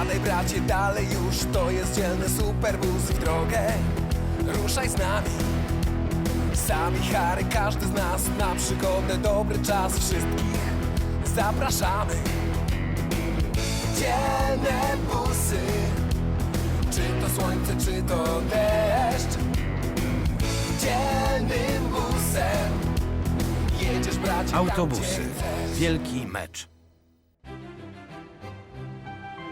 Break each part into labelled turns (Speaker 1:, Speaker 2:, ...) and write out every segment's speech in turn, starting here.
Speaker 1: Wsiadaj bracie dalej już, to jest dzielny superbus w drogę. Ruszaj z nami. Sami Harry, każdy z nas na przygodę Dobry czas wszystkich. Zapraszamy. Dzielne busy. Czy to słońce, czy to deszcz? Dzielnym busem. Jedziesz bracie
Speaker 2: Autobusy. Wielki mecz.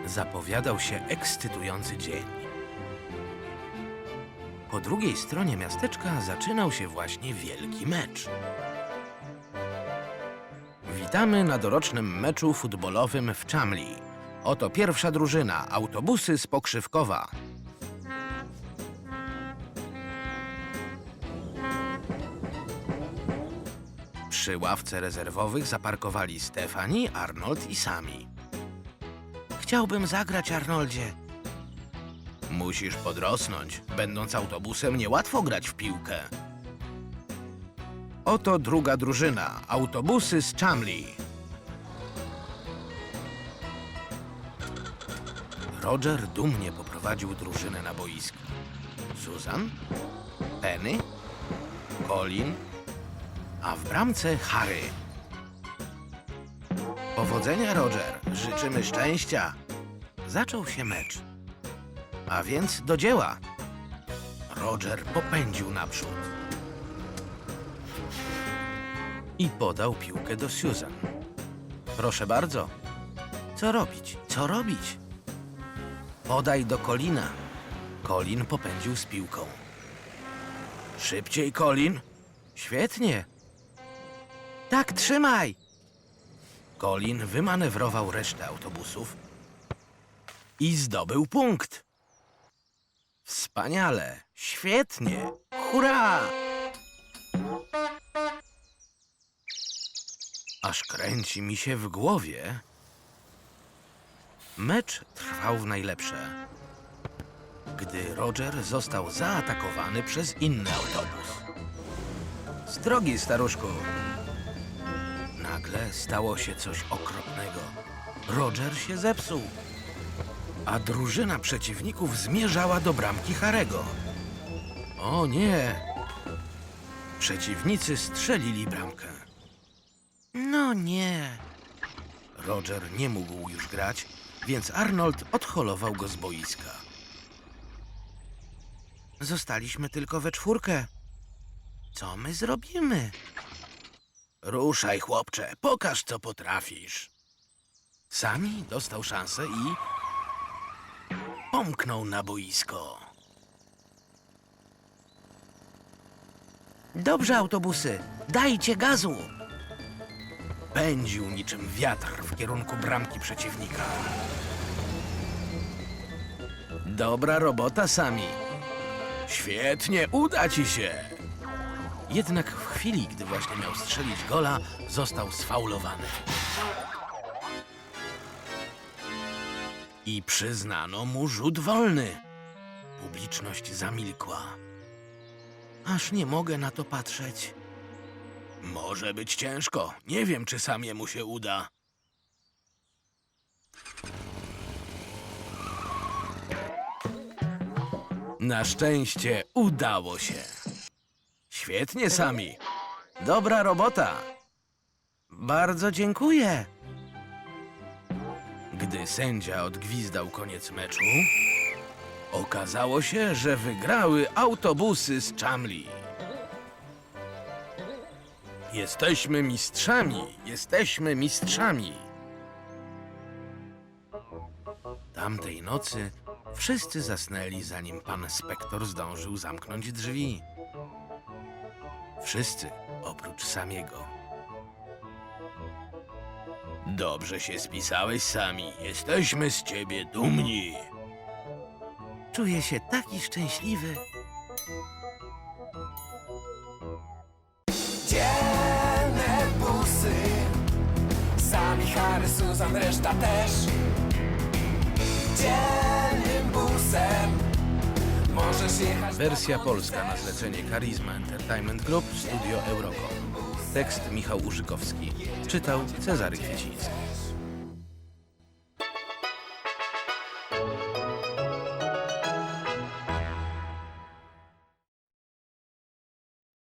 Speaker 2: Zapowiadał się ekscytujący dzień. Po drugiej stronie miasteczka zaczynał się właśnie wielki mecz. Witamy na dorocznym meczu futbolowym w Chamli. Oto pierwsza drużyna, autobusy z Pokrzywkowa. Przy ławce rezerwowych zaparkowali Stefani, Arnold i Sami. Chciałbym zagrać, Arnoldzie. Musisz podrosnąć. Będąc autobusem, niełatwo grać w piłkę. Oto druga drużyna. Autobusy z Chamli. Roger dumnie poprowadził drużynę na boisko. Susan, Penny, Colin, a w bramce Harry. Powodzenia, Roger. Życzymy szczęścia. Zaczął się mecz. A więc do dzieła. Roger popędził naprzód. I podał piłkę do Susan. Proszę bardzo. Co robić? Co robić? Podaj do Colina. Colin popędził z piłką. Szybciej, Colin. Świetnie. Tak, trzymaj! Colin wymanewrował resztę autobusów i zdobył punkt. Wspaniale, świetnie, hurra! Aż kręci mi się w głowie. Mecz trwał w najlepsze, gdy Roger został zaatakowany przez inny autobus. Z drogi, staruszku! Nagle stało się coś okropnego. Roger się zepsuł, a drużyna przeciwników zmierzała do bramki Harego. O nie! Przeciwnicy strzelili bramkę. No nie. Roger nie mógł już grać, więc Arnold odholował go z boiska. Zostaliśmy tylko we czwórkę. Co my zrobimy? Ruszaj, chłopcze, pokaż, co potrafisz. Sami dostał szansę i pomknął na boisko. Dobrze, autobusy, dajcie gazu. Pędził niczym wiatr w kierunku bramki przeciwnika. Dobra robota, Sami. Świetnie, uda ci się. Jednak w chwili, gdy właśnie miał strzelić gola, został sfaulowany. I przyznano mu rzut wolny. Publiczność zamilkła. Aż nie mogę na to patrzeć. Może być ciężko. Nie wiem, czy samiemu się uda. Na szczęście udało się. Świetnie, Sami. Dobra robota. Bardzo dziękuję. Gdy sędzia odgwizdał koniec meczu, okazało się, że wygrały autobusy z Chamli. Jesteśmy mistrzami, jesteśmy mistrzami. Tamtej nocy wszyscy zasnęli, zanim pan spektor zdążył zamknąć drzwi. Wszyscy oprócz samego. Dobrze się spisałeś sami. Jesteśmy z ciebie dumni. Czuję się taki szczęśliwy.
Speaker 1: Dzielne busy Sami Harry, Susan, reszta też Dzielnym busem
Speaker 2: Wersja polska na zlecenie Charisma Entertainment Group Studio Eurocom. Tekst Michał Urzykowski. Czytał Cezary Kwieciński.